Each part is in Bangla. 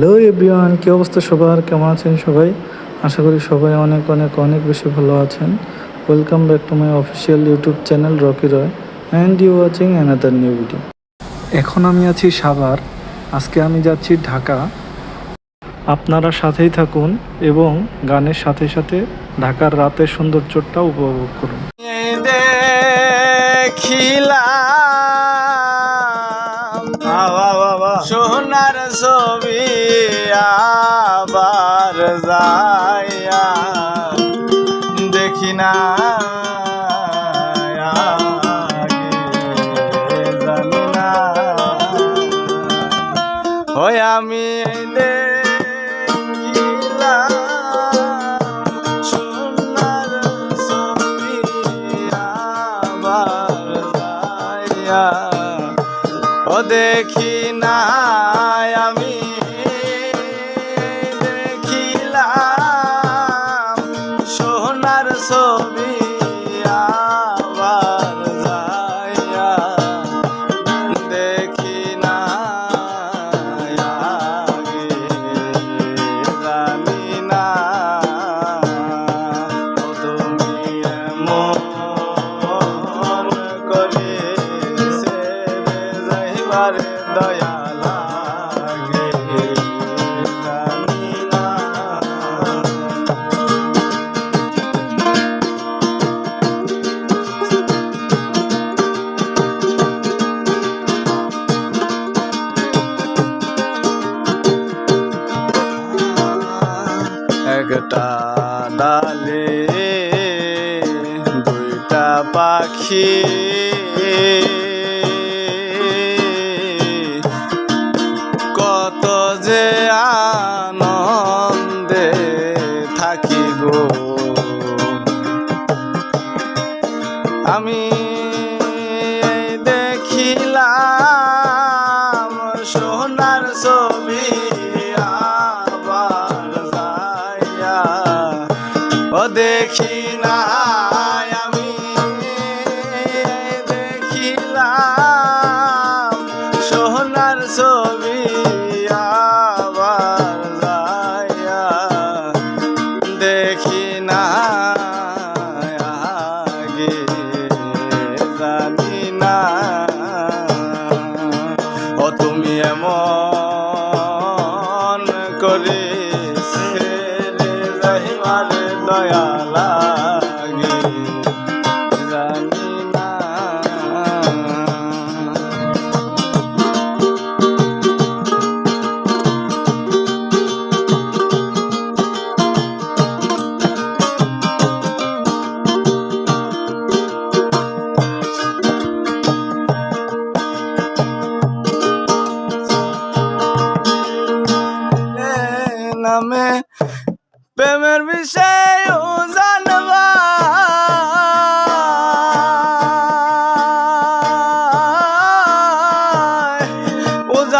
হ্যালো এভরিওয়ান, কী অবস্থা সবার? কেমন আছেন সবাই? আশা করি সবাই অনেক অনেক অনেক বেশি ভালো আছেন। Welcome back to my official YouTube channel Rocky Roy and you watching another new video এখন আমি আছি সাভার, আজকে আমি যাচ্ছি ঢাকা। আপনারা সাথেই থাকুন এবং গানের সাথে সাথে ঢাকার রাতের সৌন্দর্যটা উপভোগ করুন। দেখিলাম সোনার ছবি আবার যাইয়া দেখি না ওই আমি দেখিলাম সোনার ছবি ও দেখি না আমি যাইবার দয়া লাগে জানি না। একটা ডালে দুইটা পাখি যে আনন্দে থাকি গো। আমি দেখিলাম সোনার ছবি আবার যাইয়া। ও দেখি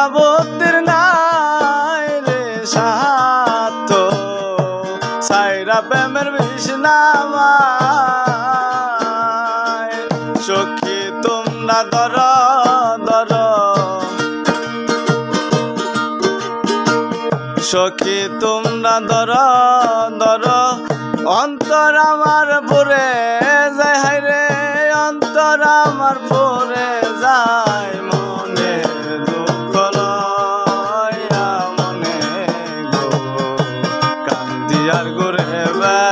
যাবতের নাই রে সাত সাইরা প্রেমের বিষ নামা সখী, তোমরা দর দর সখী, তোমরা দর দর অন্তর আমার পরে যায়, হায় রে, অন্তর আমার পরে যায়। কান্দিয়ার ঘুরে বেড়ায়